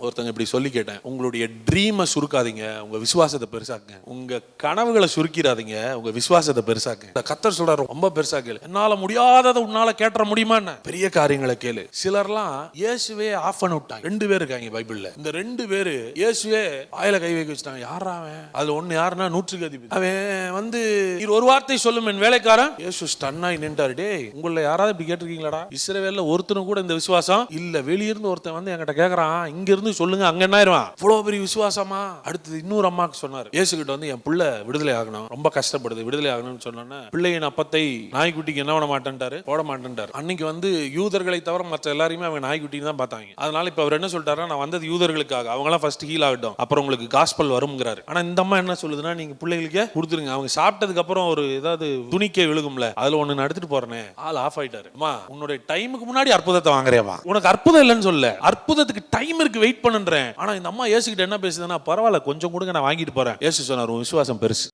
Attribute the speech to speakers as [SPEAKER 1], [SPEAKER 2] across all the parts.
[SPEAKER 1] ஒருத்தங்க இப்படி சொல்லி கேட்டேன் உங்களுடைய ட்ரீமை சுருக்காதீங்க உங்க விசுவாசத்தை பெருசாக்குங்க. உங்க கனவுகளை சுருக்கிடாதீங்க உங்க விசுவாசத்தை பெருசாக்குங்க. இந்த கத்தர் சொல்றாரு ரொம்ப பெருசா கேளு. என்னால முடியாததை உன்னால கேட்ட முடியுமா என்ன? பெரிய காரியங்களை கேளு. சிலர்லாம் இயேசுவே ஆஃப் பண்ணி விட்டாங்க. ரெண்டு பேர் இருக்காங்க பைபிள்ல. இந்த ரெண்டு பேரு இயேசுவே ஆயில கை வைக்க வச்சுட்டாங்க. யாரா அவன்? அதுல ஒன்று யாருன்னா நூற்றுக்கு அதிபதி. அவன் வந்து நீர் ஒரு வார்த்தை சொல்லும் என் வேலைக்காரன். இயேசு ஸ்டன்னாய் நின்றாரு டே உங்கள யாராவது இப்படி கேட்டிருக்கீங்களாடா? இஸ்ரவேல்ல ஒருத்தனும் கூட இந்த விசுவாசம் இல்ல. வெளியிருந்து ஒருத்தன் வந்து என்கிட்ட கேட்குறான் இங்கிருந்து வந்து சொல்லுங்க அங்க என்ன ஆயிருவான் இவ்வளவு பெரிய விசுவாசமா? அடுத்தது இன்னொரு அம்மாக்கு சொன்னாரு. இயேசுகிட்ட வந்து என் பிள்ளை விடுதலை ஆகணும் ரொம்ப கஷ்டப்படுது விடுதலை ஆகணும்னு சொன்னோன்னே பிள்ளையின் அப்பத்தை நாய்க்குட்டிக்கு என்ன பண்ண மாட்டேன்ட்டாரு? போட மாட்டேன்ட்டாரு. அன்னைக்கு வந்து யூதர்களை தவிர மற்ற எல்லாரையுமே அவங்க நாய்க்குட்டின்னு தான் பார்த்தாங்க. அதனால இப்ப அவர் என்ன சொல்லிட்டாருன்னா நான் வந்தது யூதர்களுக்காக அவங்களாம் ஃபர்ஸ்ட் ஹீல் ஆகட்டும் அப்புறம் உங்களுக்கு காஸ்பல் வரும்ங்கிறாரு. ஆனா இந்த அம்மா என்ன சொல்லுதுன்னா நீங்க பிள்ளைகளுக்கே கொடுத்துருங்க. அவங்க சாப்பிட்டதுக்கு அப்புறம் ஒரு ஏதாவது துணிக்கே விழுகும்ல அதுல ஒண்ணு நான் எடுத்துட்டு ஆள் ஆஃப் ஆயிட்டாரு. அம்மா உன்னுடைய டைமுக்கு முன்னாடி அற்புதத்தை வாங்குறேவா உனக்கு அற்புதம் இல்லைன்னு சொல்ல அற்புதத்துக்கு டைம் இருக்கு வெயிட் பண்ணுன்றேன் ஆனா இந்த அம்மா ஏசுகிட்ட என்ன பேசுதுன்னா பரவாயில்ல கொஞ்சம் கொடுங்க நான் வாங்கிட்டு போறேன். ஏசு சொன்னார் உன் விசுவாசம் பெருசு.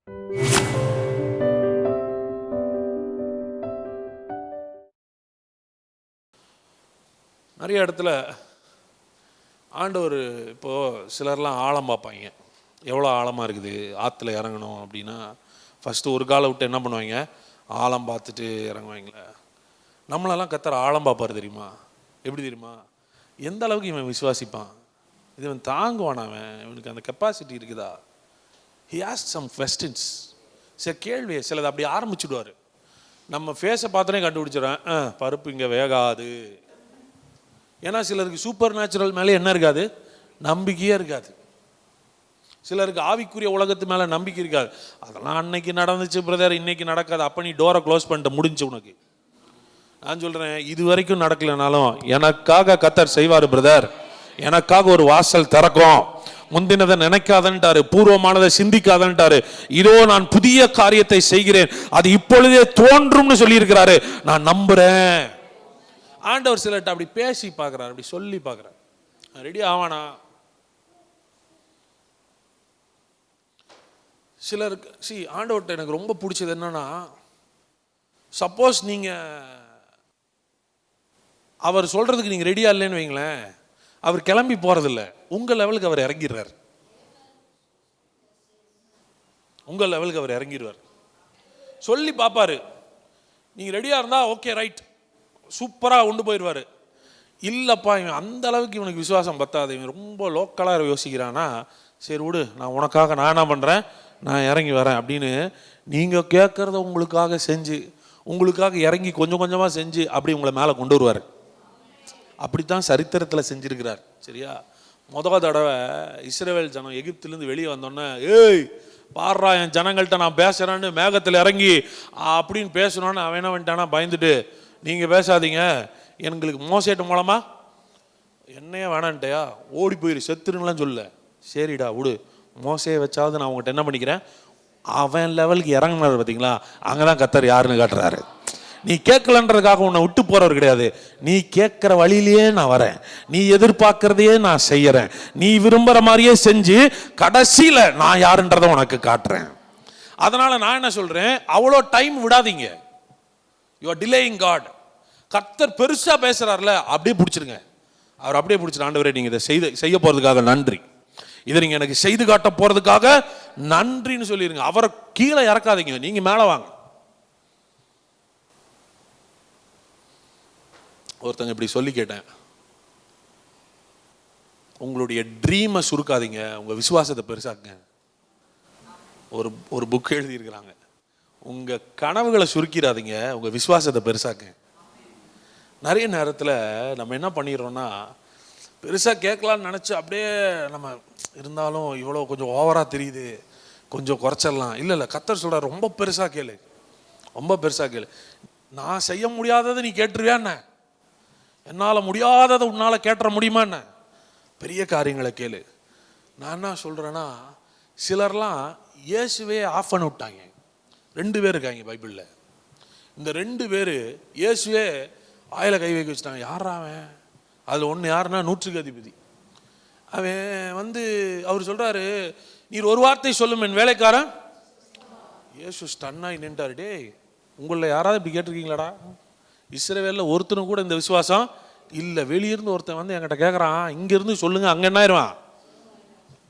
[SPEAKER 1] நிறைய இடத்துல ஆண்டவர் இப்போ சிலர்லாம் ஆழம் பார்ப்பாங்க. எவ்வளோ ஆழமாக இருக்குது? ஆற்றுல இறங்கணும். அப்படின்னா ஃபஸ்ட்டு ஒரு காலை விட்டு என்ன பண்ணுவாங்க? ஆழம் பார்த்துட்டு இறங்குவாங்களே. நம்மளெல்லாம் கத்துற ஆழம் பார்ப்பார் தெரியுமா? எப்படி தெரியுமா? எந்த அளவுக்கு இவன் விசுவாசிப்பான்? இது இவன் தாங்குவான் அவன். இவனுக்கு அந்த கெப்பாசிட்டி இருக்குதா? ஹி ஆஸ்க் சம் கொஸ்டின்ஸ் சில கேள்வியை சிலது அப்படி ஆரம்பிச்சுடுவார். நம்ம ஃபேஸை பார்த்தோன்னே கண்டுபிடிச்சிடறேன் ஆ பருப்பு இங்கே வேகாது. ஏன்னா சிலருக்கு சூப்பர் நேச்சுரல் மேலே என்ன இருக்காது? நம்பிக்கையே இருக்காது. சிலருக்கு ஆவிக்குரிய உலகத்து மேலே நம்பிக்கை இருக்காது. அதெல்லாம் அன்னைக்கு நடந்துச்சு பிரதர் இன்னைக்கு நடக்காது. அப்போ நீ டோரை க்ளோஸ் பண்ணிட்டு முடிஞ்சு உனக்கு. நான் சொல்கிறேன் இது வரைக்கும் நடக்கலைனாலும் எனக்காக கத்தர் செய்வார் பிரதர் எனக்காக ஒரு வாசல் திறக்கும். முந்தினதை நினைக்காதன்ட்டாரு பூர்வமானதை சிந்திக்காதன்ட்டாரு. இதோ நான் புதிய காரியத்தை செய்கிறேன். அது இப்பொழுதே தோன்றும்னு சொல்லியிருக்கிறாரு. நான் நம்புறேன். ஆண்டவர் சிலர்கிட்ட அப்படி பேசி பார்க்குறாரு அப்படி சொல்லி பார்க்குறாரு. ரெடி ஆவானா? சிலருக்கு சி ஆண்டவர்கிட்ட எனக்கு ரொம்ப பிடிச்சது என்னன்னா சப்போஸ் நீங்கள் அவர் சொல்கிறதுக்கு நீங்கள் ரெடியாக இல்லைன்னு வைங்களேன். அவர் கிளம்பி போகிறதில்ல உங்கள் லெவலுக்கு அவர் இறங்கிடுறார். உங்கள் லெவலுக்கு அவர் இறங்கிடுவார். சொல்லி பார்ப்பாரு நீங்கள் ரெடியாக இருந்தால் ஓகே ரைட் சூப்பராக கொண்டு போயிடுவார். இல்லைப்பா இவன் அந்த அளவுக்கு இவனுக்கு விசுவாசம் பத்தாது. இவன் ரொம்ப லோக்கலாக யோசிக்கிறானா சரி விடு நான் உனக்காக நான் என்ன பண்ணுறேன் நான் இறங்கி வரேன் அப்படின்னு நீங்கள் கேட்குறத உங்களுக்காக செஞ்சு உங்களுக்காக இறங்கி கொஞ்சம் கொஞ்சமாக செஞ்சு அப்படி உங்களை மேலே கொண்டு வருவார். அப்படித்தான் சரித்திரத்தில் செஞ்சிருக்கிறார். சரியா? முத தடவை இஸ்ரேல் ஜனம் எகிப்திலேருந்து வெளியே வந்தோன்னே ஏய் பாடுறா என் ஜனங்கள்கிட்ட நான் பேசுகிறேன்னு மேகத்தில் இறங்கி அப்படின்னு பேசணும்னு அவன் என்ன வந்துட்டானா பயந்துட்டு நீங்கள் பேசாதீங்க எங்களுக்கு மோசேட்டு மூலமா என்னையே வேணான்ட்டையா? ஓடி போயிரு செத்துருங்களாம் சொல்ல சரிடா விடு. மோசையை வச்சாவது நான் உங்கள்கிட்ட என்ன பண்ணிக்கிறேன்? அவன் லெவலுக்கு இறங்கினார் பார்த்தீங்களா அங்கே தான் கத்தர் யாருன்னு காட்டுறாரு. நீ கேட்கலன்றதுக்காக உன்னை விட்டு போறவர் கிடையாது. நீ கேட்குற வழியிலேயே நான் வரேன். நீ எதிர்பார்க்கறதையே நான் செய்யறேன். நீ விரும்புகிற மாதிரியே செஞ்சு கடைசியில் நான் யாருன்றதை உனக்கு காட்டுறேன். அதனால நான் என்ன சொல்றேன்? அவ்வளோ டைம் விடாதீங்க. யூ ஆர் டிலேயிங் காட் கர்த்தர் பெருசா பேசுறாருல அப்படியே பிடிச்சிருங்க. அவர் அப்படியே பிடிச்சிரு. ஆண்டவரே நீங்க இதை செய்து செய்ய போறதுக்காக நன்றி. இதை நீங்க எனக்கு செய்து காட்ட போறதுக்காக நன்றின்னு சொல்லிடுங்க அவரை கீழே இறக்காதீங்க. நீங்க மேலே வாங்க. ஒருத்தங்க இப்படி சொல்லி கேட்டேன். உங்களுடைய ட்ரீமை சுருக்காதீங்க. உங்கள் விசுவாசத்தை பெருசாக்குங்க. ஒரு ஒரு புக் எழுதியிருக்கிறாங்க. உங்கள் கனவுகளை சுருக்கிடாதீங்க. உங்கள் விசுவாசத்தை பெருசாக்குங்க. நிறைய நேரத்தில் நம்ம என்ன பண்ணிடுறோன்னா பெருசாக கேட்கலான்னு நினச்சி அப்படியே நம்ம இருந்தாலும் இவ்வளோ கொஞ்சம் ஓவராக தெரியுது. கொஞ்சம் குறைச்சிடலாம். இல்லை இல்லை கத்தர் சொல்ற ரொம்ப பெருசாக கேளு. ரொம்ப பெருசாக கேளு. நான் செய்ய முடியாததை நீ கேட்டுருவியான்ன என்னால் முடியாததை உன்னால் கேட்டுற முடியுமா என்ன? பெரிய காரியங்களை கேளு. நான் என்ன சொல்கிறேன்னா சிலர்லாம் இயேசுவே ஆஃப் பண்ணி விட்டாங்க. ரெண்டு பேர் இருக்காங்க பைபிளில். இந்த ரெண்டு பேர் இயேசுவே ஆயில கை வைக்க வச்சுட்டாங்க. யாரா அவன்? அதில் ஒன்று யாருன்னா நூற்றுக்கு அதிபதி. அவன் வந்து அவர் சொல்கிறாரு நீர் ஒரு வார்த்தை சொல்லும் என் வேலைக்காரன். இயேசு ஸ்டன்னாய் நின்றாரு டேய் உங்களில் யாராவது இப்படி கேட்டிருக்கீங்களாடா? இஸ்ரேவேலில் ஒருத்தனும் கூட இந்த விசுவாசம் இல்லை. வெளியிருந்து ஒருத்தன் வந்து என்கிட்ட கேட்குறான் இங்கேருந்து சொல்லுங்க அங்கே என்ன ஆயிடுவான்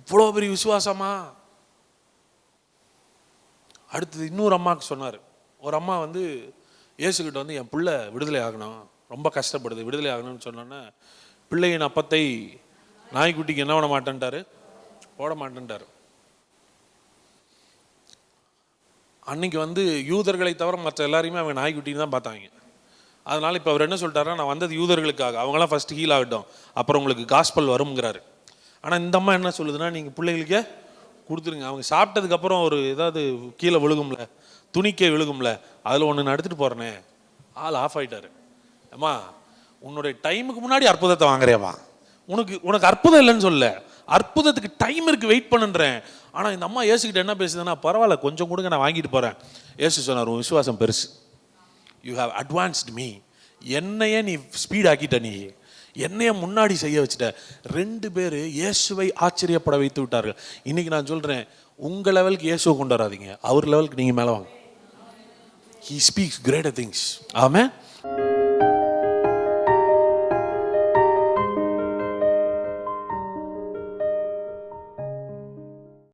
[SPEAKER 1] இவ்வளோ பெரிய விசுவாசமா? அடுத்தது இன்னொரு அம்மாவுக்கு சொன்னார். ஒரு அம்மா வந்து இயேசுகிட்ட வந்து என் பிள்ளை விடுதலை ஆகணும் ரொம்ப கஷ்டப்படுது விடுதலை ஆகணும்னு சொன்னோன்னே பிள்ளையின் அப்பத்தை நாய்க்குட்டிக்கு என்ன பண்ண மாட்டேன்ட்டாரு? போட மாட்டேன்ட்டார். அன்னைக்கு வந்து யூதர்களை தவிர மற்ற எல்லாரையுமே அவங்க நாய்க்குட்டின்னு தான் பார்த்தாங்க. அதனால் இப்போ அவர் என்ன சொல்லிட்டாருன்னா நான் வந்தது யூதர்களுக்காக. அவங்களாம் ஃபஸ்ட் ஹீல் ஆகட்டும். அப்புறம் உங்களுக்கு காஸ்பல் வருங்கிறாரு ஆனால் இந்த அம்மா என்ன சொல்லுதுன்னா நீங்கள் பிள்ளைகளுக்கே கொடுத்துருங்க. அவங்க சாப்பிட்டதுக்கப்புறம் ஒரு ஏதாவது கீழே விழுகும்ல துணிக்கே விழுகும்ல அதில் ஒன்று நான் எடுத்துகிட்டு போகிறேனே ஆள் ஆஃப் ஆயிட்டாரு. அம்மா உன்னுடைய டைமுக்கு முன்னாடி அற்புதத்தை வாங்குறேவா உனக்கு உனக்கு அற்புதம் இல்லைன்னு சொல்ல அற்புதத்துக்கு டைம் இருக்கு வெயிட் பண்ணுன்றேன். ஆனால் இந்த அம்மா ஏசுக்கிட்ட என்ன பேசுதுன்னா பரவாயில்ல கொஞ்சம் கொடுங்க நான் வாங்கிட்டு போகிறேன் ஏசு சொன்னார் உன் விசுவாசம் பெருசு. யூ ஹாவ் அட்வான்ஸ்டு மீ என்னையே நீ ஸ்பீடாக்கிட்ட நீ. என்னைய முன்னாடி செய்ய வச்சுட்ட. ரெண்டு பேர் இயேசுவை ஆச்சரியப்பட வைத்து விட்டார்கள். இன்னைக்கு நான் சொல்கிறேன் உங்கள் லெவலுக்கு இயேசுவை கொண்டு வராதீங்க. அவர் லெவலுக்கு நீங்கள் மேலே வாங்க. ஹீ ஸ்பீக்ஸ் கிரேட்டர் திங்ஸ் ஆமாம்